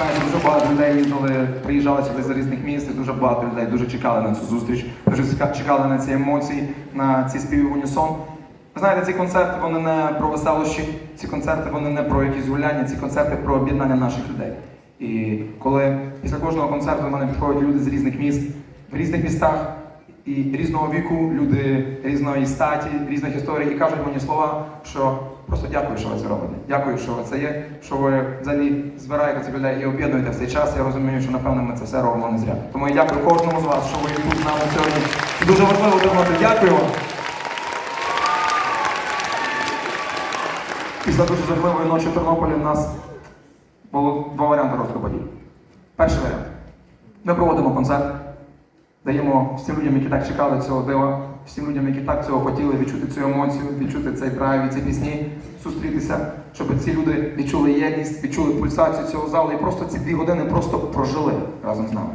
Знаю, дуже багато людей їздили, приїжджали сюди з різних міст, і дуже багато людей дуже чекали на цю зустріч, дуже чекали на ці емоції, на ці співи в унісон. Ви знаєте, ці концерти вони не про веселощі, ці концерти вони не про якісь гуляння, ці концерти про об'єднання наших людей. І коли після кожного концерту до мене підходять люди з різних міст, в різних містах і різного віку, люди різної статі, різних історій, і кажуть мені слова, що просто дякую, що ви це робите. Дякую, що ви це є, що ви взагалі збираєте цих людей і об'єднуєте в цей час. Я розумію, що напевно ми це все робимо не зря. Тому я дякую кожному з вас, що ви тут нами сьогодні. Це дуже важливо думати. Дякую. Після дуже жахливої ночі в Тернополі в нас було два варіанти розвитку подій. Перший варіант. Ми проводимо концерт, даємо всім людям, які так чекали цього дива, всім людям, які так цього хотіли відчути цю емоцію, відчути цей драйв і ці пісні, зустрітися, щоб ці люди відчули єдність, відчули пульсацію цього залу і просто ці дві години просто прожили разом з нами.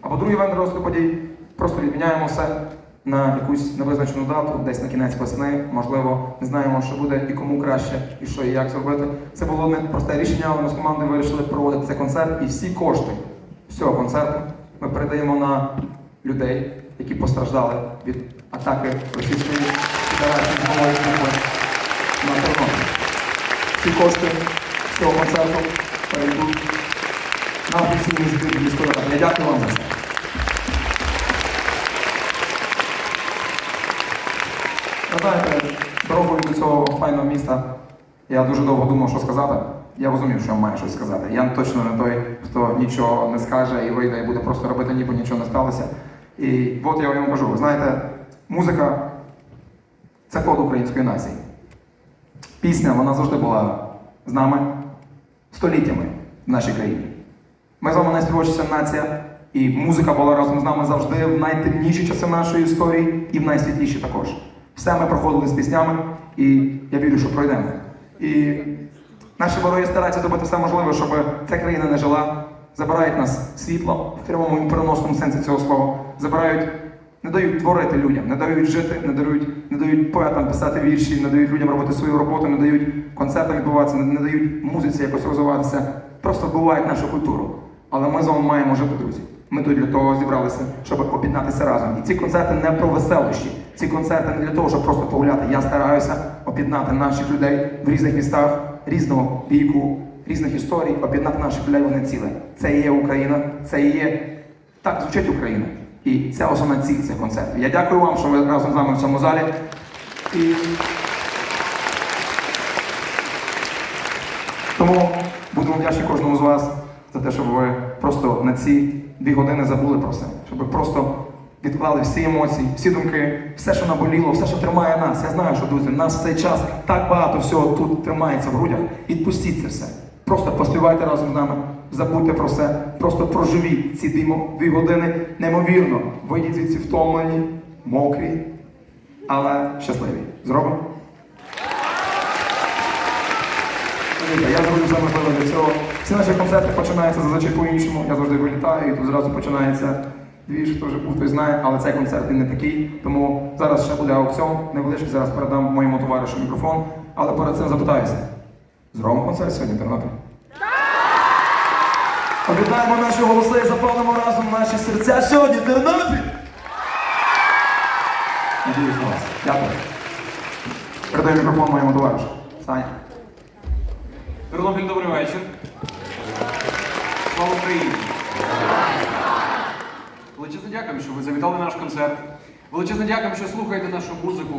Або другий варіант розвитку подій. Просто відміняємо все на якусь невизначену дату, десь на кінець весни, можливо, не знаємо, що буде і кому краще, і що і як зробити. Це було не просте рішення, але ми з командою вирішили проводити цей концерт, і всі кошти всього концерту ми передаємо на людей, які постраждали від атаки Російської Федерації нової на Тернопіль. Всі кошти цього концерту перейдуть на офіційний збір міської. Я дякую вам за це. Знаєте, дорогою до цього файного міста я дуже довго думав, що сказати. Я розумів, що я маю щось сказати. Я точно не той, хто нічого не скаже і вийде і буде просто робити, ніби нічого не сталося. І от я вам кажу, ви знаєте, музика це код української нації. Пісня вона завжди була з нами століттями в нашій країні. Ми з вами найспівочіся нація, і музика була разом з нами завжди в найтемніші часи нашої історії і в найсвітліші також. Все ми проходили з піснями, і я вірю, що пройдемо. І наші вороги стараються зробити все можливе, щоб ця країна не жила. Забирають нас світло в прямому і переносному сенсі цього слова. Забирають, не дають творити людям, не дають жити, не дають, не дають поетам писати вірші, не дають людям робити свою роботу, не дають концертам відбуватися, не, не дають музиці якось розвиватися. Просто вбивають нашу культуру. Але ми з вами маємо жити, друзі. Ми тут для того зібралися, щоб об'єднатися разом. І ці концерти не про веселощі. Ці концерти не для того, щоб просто погуляти. Я стараюся об'єднати наших людей в різних містах, різного віку, різних історій, об'єднати наших людей в одне ціле. Це і є Україна, це і є так звучить Україна. І це основна ціль цих концертів. Я дякую вам, що ви разом з нами в цьому залі. І тому будемо вдячні кожному з вас за те, щоб ви просто на ці дві години забули про це, щоб ви просто відклали всі емоції, всі думки, все, що наболіло, все, що тримає нас. Я знаю, що друзі, нас в цей час так багато всього тут тримається в грудях. Відпустіть це все. Просто поспівайте разом з нами, забудьте про все, просто проживіть ці дві, години неймовірно. Вийдіть звідси втомлені, мокрі, але щасливі. Зробимо? Я зроблю все можливе для цього. Всі наші концерти починаються зазвичай по-іншому. Я завжди вилітаю, і тут зразу починається двіж, хто вже був, той знає, але цей концерт він не такий. Тому зараз ще буде аукціон невеличкий, зараз передам моєму товаришу мікрофон. Але перед цим запитаюся. Зробимо концерт сьогодні, Тернопіль? Об'єднаємо наші голоси і заповнимо разом наші серця сьогодні, Тернопіль! Надіюсь на вас. Дякую. Передаю мікрофон моєму товаришу. Саня. Тернопіль, добрий вечір. Слава Україні! Величезне дякую, що ви завітали на наш концерт. Величезне дякую, що слухаєте нашу музику.